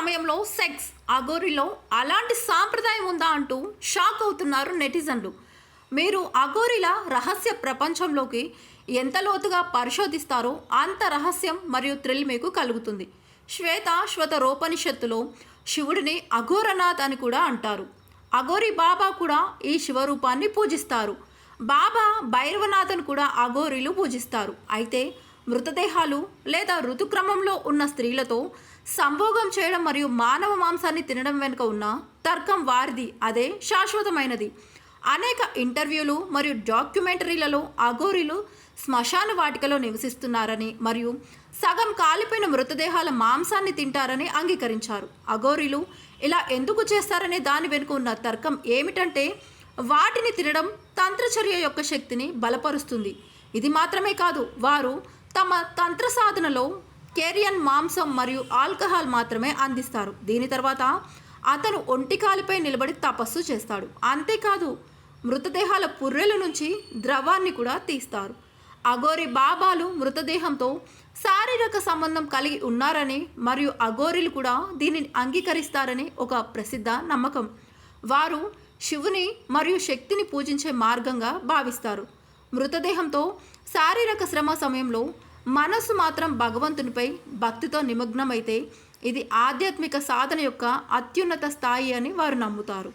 సమయంలో సెక్స్ అగోరిలో అలాంటి సాంప్రదాయం ఉందా అంటూ షాక్ అవుతున్నారు నెటిజన్లు. మీరు అగోరిల రహస్య ప్రపంచంలోకి ఎంత లోతుగా పరిశోధిస్తారో అంత రహస్యం మరియు థ్రిల్ మీకు కలుగుతుంది. శ్వేత శ్వత రోపనిషత్తులో శివుడిని అఘోరనాథ్ అని కూడా అంటారు. అఘోరి బాబా కూడా ఈ శివరూపాన్ని పూజిస్తారు. బాబా భైరవనాథన్ కూడా అఘోరీలు పూజిస్తారు. అయితే మృతదేహాలు లేదా ఋతుక్రమంలో ఉన్న స్త్రీలతో సంభోగం చేయడం మరియు మానవ మాంసాన్ని తినడం వెనుక ఉన్న తర్కం వారిది. అదే శాశ్వతమైనది. అనేక ఇంటర్వ్యూలు మరియు డాక్యుమెంటరీలలో అఘోరీలు శ్మశాన వాటికలో నివసిస్తున్నారని మరియు సగం కాలిపోయిన మృతదేహాల మాంసాన్ని తింటారని అంగీకరించారు. అఘోరీలు ఇలా ఎందుకు చేస్తారనే దాని వెనుక ఉన్న తర్కం ఏమిటంటే వాటిని తినడం తంత్రచర్య యొక్క శక్తిని బలపరుస్తుంది. ఇది మాత్రమే కాదు వారు తమ తంత్ర సాధనలో కేరియన్ మాంసం మరియు ఆల్కహాల్ మాత్రమే అందిస్తారు. దీని తర్వాత అతను ఒంటికాలిపై నిలబడి తపస్సు చేస్తాడు. అంతేకాదు మృతదేహాల పుర్రెల నుంచి ద్రవాన్ని కూడా తీస్తారు. అఘోరి బాబాలు మృతదేహంతో శారీరక సంబంధం కలిగి ఉన్నారని మరియు అగోరిలు కూడా దీనిని అంగీకరిస్తారని ఒక ప్రసిద్ధ నమ్మకం. వారు శివుని మరియు శక్తిని పూజించే మార్గంగా భావిస్తారు. మృతదేహంతో శారీరక శ్రమ సమయంలో మనస్సు మాత్రం భగవంతునిపై భక్తితో నిమగ్నమైతే ఇది ఆధ్యాత్మిక సాధన యొక్క అత్యున్నత స్థాయి అని వారు నమ్ముతారు.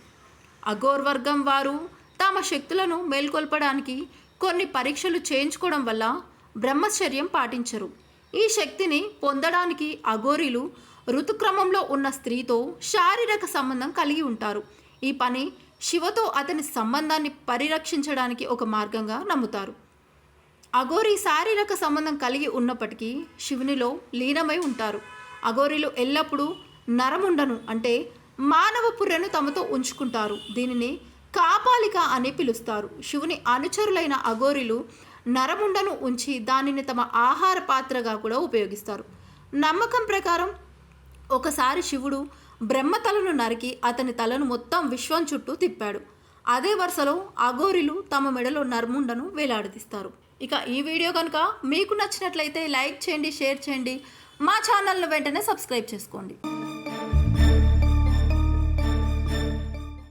అఘోర్ వర్గం వారు తమ శక్తులను మేల్కొల్పడానికి కొన్ని పరీక్షలు చేయించుకోవడం వల్ల బ్రహ్మచర్యం పాటించరు. ఈ శక్తిని పొందడానికి అఘోరీలు ఋతుక్రమంలో ఉన్న స్త్రీతో శారీరక సంబంధం కలిగి ఉంటారు. ఈ పని శివతో అతని సంబంధాన్ని పరిరక్షించడానికి ఒక మార్గంగా నమ్ముతారు. అఘోరి శారీరక సంబంధం కలిగి ఉన్నప్పటికీ శివునిలో లీనమై ఉంటారు. అఘోరిలు ఎల్లప్పుడూ నరముండను అంటే మానవ పుర్రెను తమతో ఉంచుకుంటారు. దీనిని కాపాలిక అని పిలుస్తారు. శివుని అనుచరులైన అఘోరిలు నరముండను ఉంచి దానిని తమ ఆహార పాత్రగా కూడా ఉపయోగిస్తారు. నమ్మకం ప్రకారం ఒకసారి శివుడు బ్రహ్మ తలను నరికి అతని తలను మొత్తం విశ్వం చుట్టూ తిప్పాడు. అదే వరుసలో అఘోరిలు తమ మెడలో నర్ముండను వేలాడదీస్తారు. ఇక ఈ వీడియో కనుక మీకు నచ్చినట్లయితే లైక్ చేయండి షేర్ చేయండి. మా ఛానల్ను వెంటనే సబ్స్క్రైబ్ చేసుకోండి.